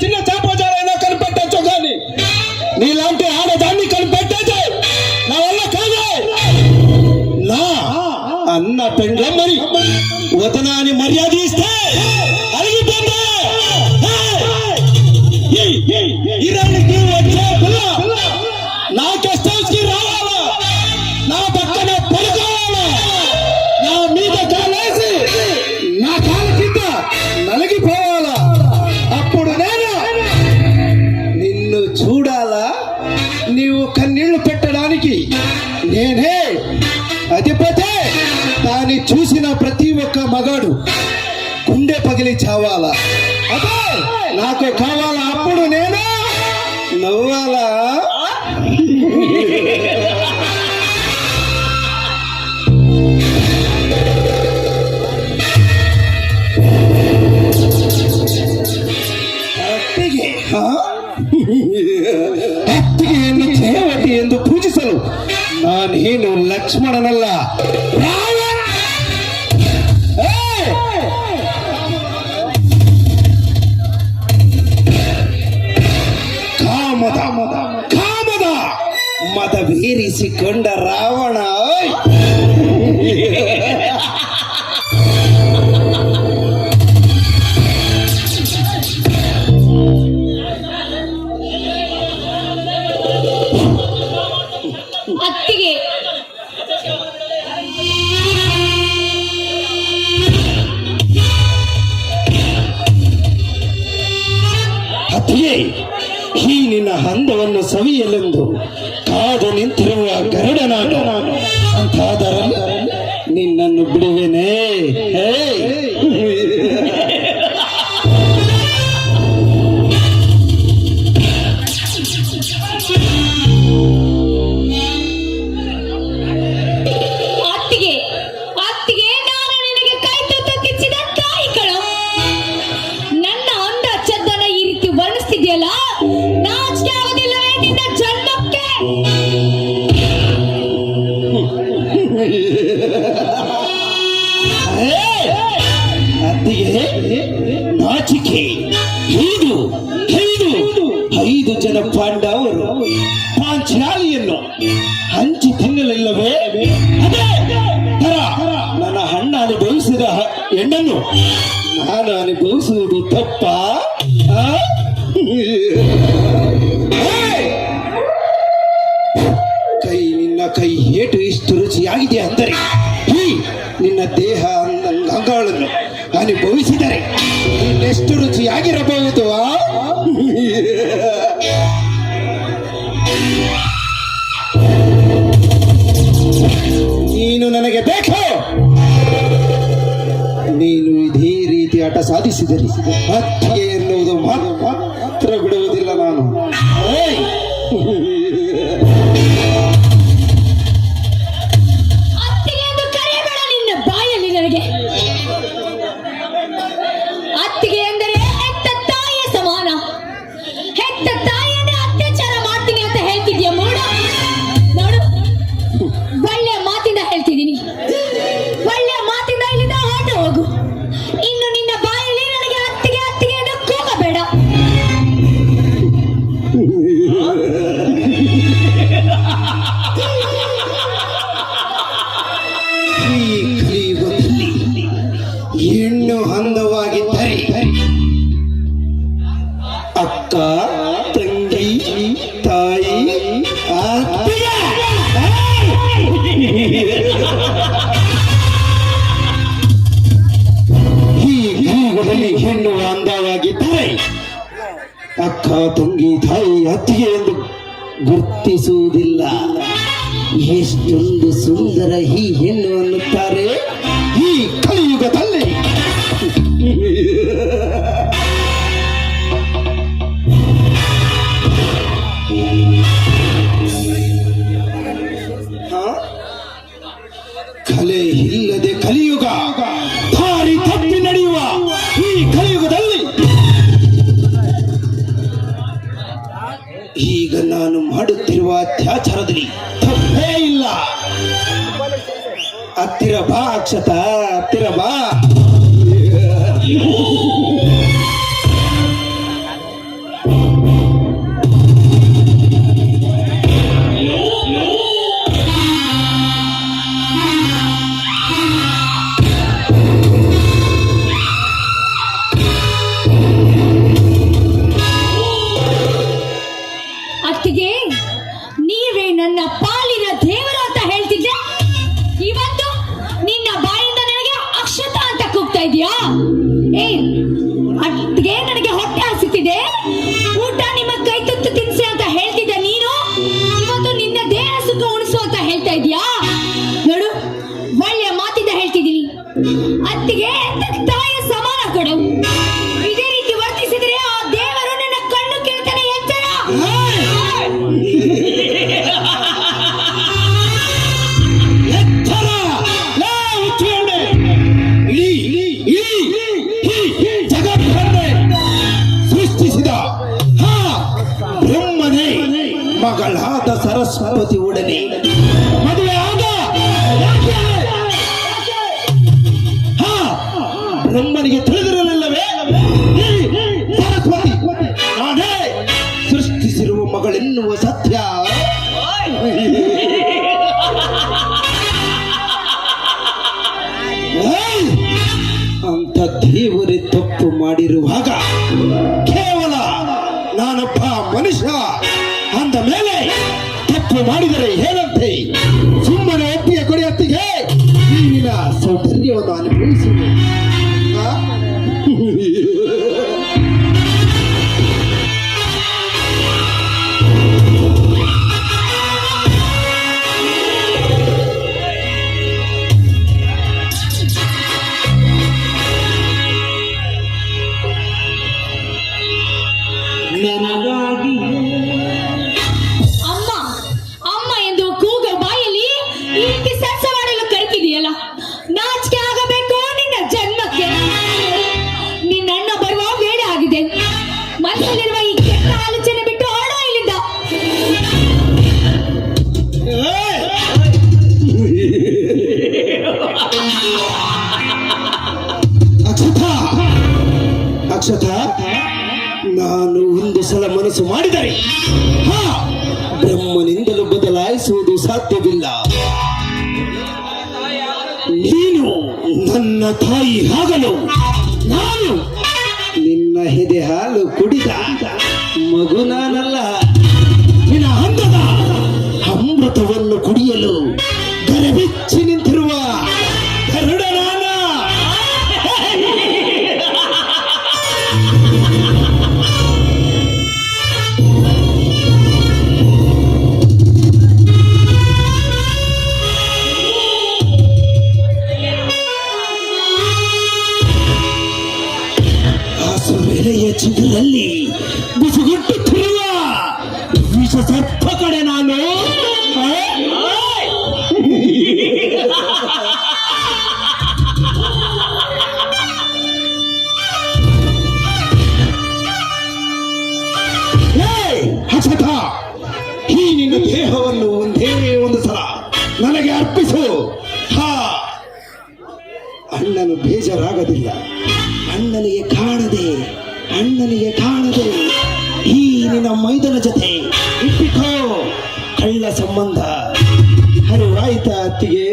చిన్న చేప జారైనా కనిపెట్టచ్చు కానీ నీలాంటి ఆడదాన్ని కనిపెట్టదు నా వల్ల కాదు. నా అన్న పెండ్లం మరి వతనాన్ని మర్యాద ఇస్తే అలిగిపోతా. అధిపతే దాన్ని చూసిన ప్రతి ఒక్క మగాడు గుండె పగిలి చావాలా? అదే నాకు కావాలా అప్పుడు? ನಾನೇನು ಲಕ್ಷ್ಮಣನಲ್ಲ ರಾವಣ! ಏಯ್! ಕಾಮದ ಮದವೇರಿಸಿಕೊಂಡ ರಾವಣ ಈ ನಿನ್ನ ಹಂದವನ್ನು ಸವಿಯಲೆಂದು ಕಾದು ನಿಂತಿರುವ ಗರುಡನಾಟ ಅಂತಾದರ ನಿನ್ನನ್ನು ಬಿಡುವೆನೇ. ಹೇ ನಾಚಿಕೆ ಆಗೋದಿಲ್ಲವೇ ನಿನ್ನ ಜನ್ಮಕ್ಕೆ. ನಾಚಿಕೆ. ಐದು ಐದು ಜನ ಪಾಂಡವರು ಪಾಂಚಾಲಿಯನ್ನು ಹಂಚಿ ತಿನ್ನಲಿಲ್ಲವೇ? ಅದೇ, ತರ. ನನ್ನ ಅಣ್ಣ ಅನುಭವಿಸಿದ ಹೆಣ್ಣನ್ನು. ನಾನು ಅನುಭವಿಸುವುದು ತಪ್ಪ! ಕೈ ನಿನ್ನ ಕೈ ಏಟು ಇಷ್ಟು ರುಚಿಯಾಗಿದೆ ಅಂದರೆ, ಈ ನಿನ್ನ ದೇಹ ಅಂಗಾಳನ್ನು ಅನುಭವಿಸಿದರೆ ಇನ್ನೆಷ್ಟು ರುಚಿಯಾಗಿರಬಹುದು? ನೀನು ನನಗೆ ಬೇಕು ನೀನು ಇದೇ ರೀತಿ ಆಟ ಸಾಧಿಸಿದರೆ ಹತ್ತಿಗೆ ಎನ್ನುವುದು ಮಾ- ಮಾತ್ರ ಬಿಡುವುದಿಲ್ಲ ನಾನು. ತಂಗಿ, ತಾಯಿ ಕಲಿಯುಗದಲ್ಲಿ ಹೆಣ್ಣು ಅಂದವಾಗಿದ್ದರೆ ಅಕ್ಕ, ತಂಗಿ, ತಾಯಿ, ಅತ್ತಿಗೆ ಎಂದು ಗುರ್ತಿಸುವುದಿಲ್ಲ. ಎಷ್ಟೊಂದು ಸುಂದರ ಈ ಹೆಣ್ಣು ಅನ್ನುತ್ತಾರೆ. ಈ ಕಲಿಯುಗದಲ್ಲಿ ಕಲೆ ಇಲ್ಲದೆ ಕಲಿಯುಗ ಭಾರಿ ತಪ್ಪಿ ನಡೆಯುವ ಈ ಕಲಿಯುಗದಲ್ಲಿ ಈಗ ನಾನು ಮಾಡುತ್ತಿರುವ ಅತ್ಯಾಚಾರದಲ್ಲಿ ತಪ್ಪೇ ಇಲ್ಲ. ಹತ್ತಿರ ಬಾ ಅಕ್ಷತ, ಹತ್ತಿರ ಬಾ. ಮಗಳಾದ ಸರಸ್ವತಿ ಒಡನೆ? ಹಾ ಬ್ರಹ್ಮನಿಗೆ ತಿಳಿದಿರಲಿಲ್ಲವೇ ಮಗಳೆನ್ನುವ ಸತ್ಯ! ಅಂತ ದೇವರೇ ತಪ್ಪು ಮಾಡಿರುವಾಗ ಕೇವಲ ನಾನೊಬ್ಬ ಮನುಷ್ಯ ಅಂದ ಮೇಲೆ ತಪ್ಪು ಮಾಡಿದರೆ ಏನಂತೆ ಸುಮ್ಮನೆ ಒಪ್ಪಿಗೆ ಕೊಡೆಯತ್ತಿಗೆ ನೀವಿನ ಸೌಂದರ್ಯವನ್ನು ಅನುಭವಿಸಿ. ಮನಸ್ಸಲ್ಲಿರುವ ಈ ಕೆಟ್ಟ ಆಲೋಚನೆ ಬಿಟ್ಟು ಓಡೋ ಇಲ್ಲಿಂದ. ಅಕ್ಷತ ಅಕ್ಷತ, ನಾನು ಒಂದು ಸಲ ಮನಸ್ಸು ಮಾಡಿದರೆ, ಹಾ, ಬ್ರಹ್ಮನಿಂದಲೂ ಬದಲಾಯಿಸುವುದು ಸಾಧ್ಯವಿಲ್ಲ. ನೀನು ನನ್ನ ತಾಯಿ ಆಗಲು ಎದೆ ಹಾಲು ಕುಡಿದ ಮಗು ನಾನಲ್ಲ. ನಿನ್ನ ಅಮೃತವನ್ನು ಹುಚ್ಚರಾಗದಿಲ್ಲ ಅಣ್ಣನಿಗೆ ಕಾಣದೆ ಅಣ್ಣನಿಗೆ ಕಾಣದೆ ಈ ನಿನ್ನ ಮೈದನ ಜೊತೆ ಇಟ್ಟಿಕೋ ಕಳ್ಳ ಸಂಬಂಧ. ಹರಿವಾಯ್ತ ಅತ್ತಿಗೆ.